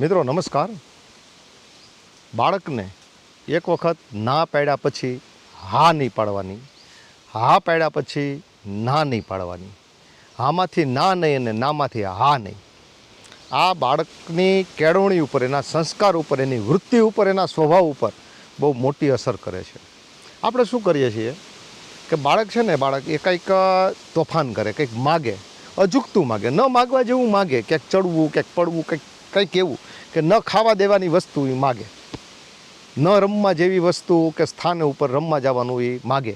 મિત્રો, નમસ્કાર. બાળકને એક વખત ના પાડ્યા પછી હા નહીં પાડવાની. હા પાડ્યા પછી ના નહીં પાડવાની. હામાંથી ના નહીં અને નામાંથી હા નહીં. આ બાળકની કેળવણી ઉપર, એના સંસ્કાર ઉપર, એની વૃત્તિ ઉપર, એના સ્વભાવ ઉપર બહુ મોટી અસર કરે છે. આપણે શું કરીએ છીએ કે બાળક છે ને, બાળક એ કંઈક તોફાન કરે, કંઈક માગે અજુકતું માગે, ન માગવા જેવું માગે, ક્યાંક ચડવું, ક્યાંક પડવું, કંઈક કંઈક એવું. કે ન ખાવા દેવાની વસ્તુ એ માગે. ન રમવા જેવી વસ્તુ કે સ્થાન ઉપર રમવા જવાનું એ માગે.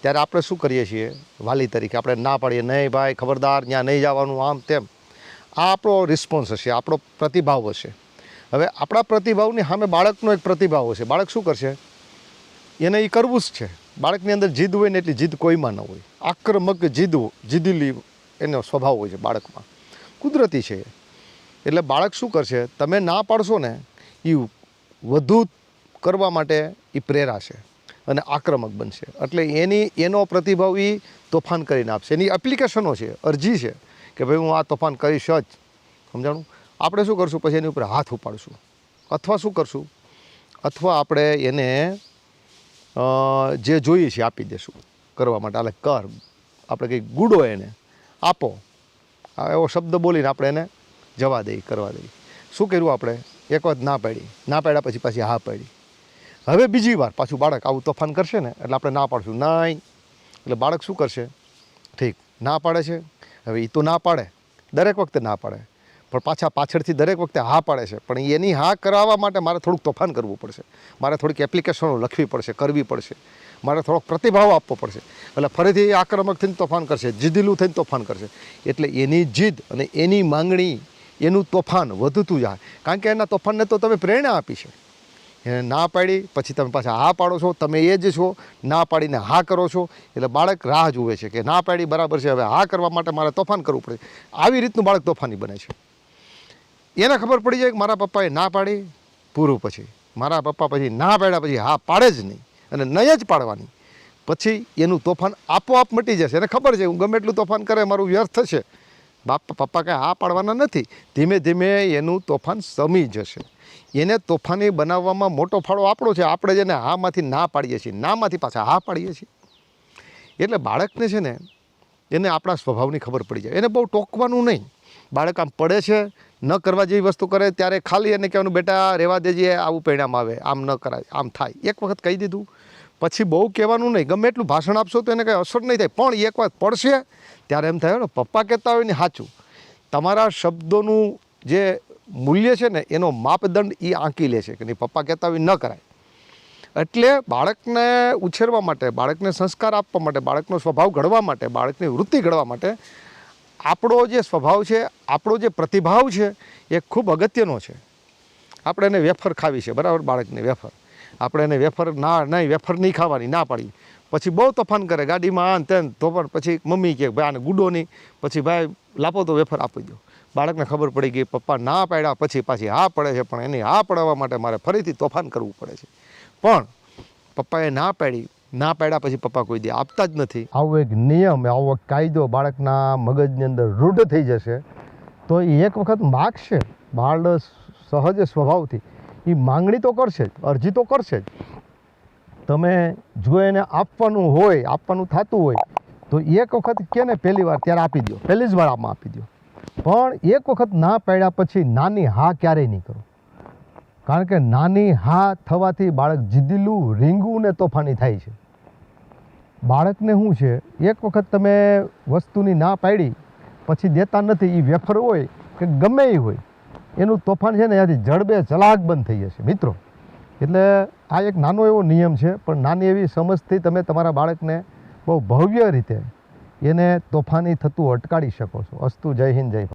ત્યારે આપણે શું કરીએ છીએ? વાલી તરીકે આપણે ના પાડીએ. નહીં ભાઈ, ખબરદાર ત્યાં નહીં જવાનું, આમ તેમ. આ આપણો રિસ્પોન્સ હશે, આપણો પ્રતિભાવ હશે. હવે આપણા પ્રતિભાવની સામે બાળકનો એક પ્રતિભાવ હશે. બાળક શું કરશે? એને એ કરવું જ છે. બાળકની અંદર જીદ હોય ને એટલી જીદ કોઈમાં ન હોય. આક્રમક જીદ, જીદીલી એનો સ્વભાવ હોય છે બાળકમાં. કુદરતી છે. એટલે બાળક શું કરશે? તમે ના પાડશો ને એ વધુ કરવા માટે એ પ્રેરાશે અને આક્રમક બનશે. એટલે એની, એનો પ્રતિભાવ એ તોફાન કરીને આપશે. એની એપ્લિકેશનો છે, અરજી છે કે ભાઈ હું આ તોફાન કરીશ જ. સમજાણું? આપણે શું કરશું? પછી એની ઉપર હાથ ઉપાડશું. અથવા શું કરશું? અથવા આપણે એને જે જોઈએ છે આપી દેશું કરવા માટે. એટલે કર. આપણે કંઈક ગુડો એને આપો. આ એવો શબ્દ બોલીને આપણે એને જવા દઈ, કરવા દઈ. શું કર્યું આપણે? એક વખત ના પાડી. ના પાડ્યા પછી પાછી હા પાડી. હવે બીજી વાર પાછું બાળક આવું તોફાન કરશે ને, એટલે આપણે ના પાડશું. નહીં એટલે બાળક શું કરશે? ઠીક, ના પાડે છે. હવે એ તો ના પાડે. દરેક વખતે ના પાડે. પણ પાછા પાછળથી દરેક વખતે હા પાડે છે. પણ એની હા કરાવવા માટે મારે થોડુંક તોફાન કરવું પડશે. મારે થોડીક એપ્લિકેશનો લખવી પડશે, કરવી પડશે. મારે થોડોક પ્રતિભાવ આપવો પડશે. એટલે ફરીથી આક્રમક થઈને તોફાન કરશે, જીદીલું થઈને તોફાન કરશે. એટલે એની જીદ અને એની માંગણી એનું તોફાન વધતું જાય. કારણ કે એના તોફાનને તો તમે પ્રેરણા આપી છે. એને ના પાડી, પછી તમે પાછા હા પાડો છો, તમે એ જ છો, ના પાડીને હા કરો છો. એટલે બાળક રાહ જુએ છે કે ના પાડી, બરાબર છે, હવે હા કરવા માટે મારે તોફાન કરવું પડે. આવી રીતનું બાળક તોફાની બને છે. એને ખબર પડી જાય કે મારા પપ્પાએ ના પાડી, પૂરું પછી. મારા પપ્પા પછી ના પાડ્યા પછી હા પાડે જ નહીં. અને નહીં જ પાડવાની. પછી એનું તોફાન આપોઆપ મટી જશે. એને ખબર છે, હું ગમે એટલું તોફાન કરે, મારું વ્યર્થ થશે બાપ પપ્પા કાંઈ હા પાડવાના નથી. ધીમે ધીમે એનું તોફાન સમી જશે. એને તોફાની બનાવવામાં મોટો ફાળો આપણો છે. આપણે જેને હામાંથી ના પાડીએ છીએ નામાંથી પાછા હા પાડીએ છીએ. એટલે બાળકને છે ને, એને આપણા સ્વભાવની ખબર પડી જાય. એને બહુ ટોકવાનું નહીં. બાળક આમ પડે છે, ન કરવા જેવી વસ્તુ કરે, ત્યારે ખાલી એને કહેવાનું, બેટા રહેવા દેજે, આવું પરિણામ આવે. આમ ન કરાય, આમ થાય. એક વખત કહી દીધું. પછી બહુ કહેવાનું નહીં. ગમે એટલું ભાષણ આપશો તો એને કંઈ અસર નહીં થાય. પણ એક વાત પડશે, ત્યારે એમ થાય ને, પપ્પા કહેતા હોય ને, સાચું. તમારા શબ્દોનું જે મૂલ્ય છે ને, એનો માપદંડ એ આંકી લે છે કે નહીં. પપ્પા કહેતા હોય ન કરાય. એટલે બાળકને ઉછેરવા માટે, બાળકને સંસ્કાર આપવા માટે, બાળકનો સ્વભાવ ઘડવા માટે, બાળકની વૃત્તિ ઘડવા માટે આપણો જે સ્વભાવ છે, આપણો જે પ્રતિભાવ છે, એ ખૂબ અગત્યનો છે. આપણે એને વેફર ખાવી છે. બરાબર? બાળકને વેફર. આપણે એને વેફર ના, નહીં, વેફર નહીં ખાવાની, ના પાડી. પછી બહુ તોફાન કરે, ગાડીમાં આન તેન તો પછી મમ્મી કહે ભાઈ, આને ગુડો નહીં. પછી, ભાઈ, લાપો તો વેફર આપી દો બાળકને ખબર પડી ગઈ, પપ્પા, ના પાડ્યા. પછી પાછી હા પડે છે, પણ એની હા પડાવવા માટે મારે ફરીથી તોફાન કરવું પડે છે. પણ પપ્પાએ ના પાડી, ના પાડ્યા પછી પપ્પા કોઈ દે આપતા જ નથી. આવો એક નિયમ, આવો કાયદો બાળકના મગજની અંદર રૂઢ થઈ જશે, તો એ એક વખત માગશે બાળ સહજ સ્વભાવથી. એ માંગણી તો કરશે જ, અરજી તો કરશે જ. તમે જો એને આપવાનું હોય, આપવાનું થતું હોય, તો એક વખત કે ને પહેલી વાર ત્યારે આપી દો પહેલી જ વાર આમાં આપી દો પણ એક વખત ના પાડ્યા પછી નાની હા ક્યારેય નહીં કરો. કારણ કે નાની હા થવાથી બાળક જીદીલું, રીંગું ને તોફાની થાય છે. બાળકને શું છે? એક વખત તમે વસ્તુની ના પાડી, પછી દેતા નથી એ વેફર હોય કે ગમે એ હોય. એનું તોફાન છે ને ત્યાંથી જડબે જલાક બંધ થઈ જશે. મિત્રો, એટલે આ એક નાનો એવો નિયમ છે, પણ નાની એવી સમજથી તમે તમારા બાળકને બહુ ભવ્ય રીતે એને તોફાની થતું અટકાડી શકો છો. અસ્તુ જય હિન્દ, જય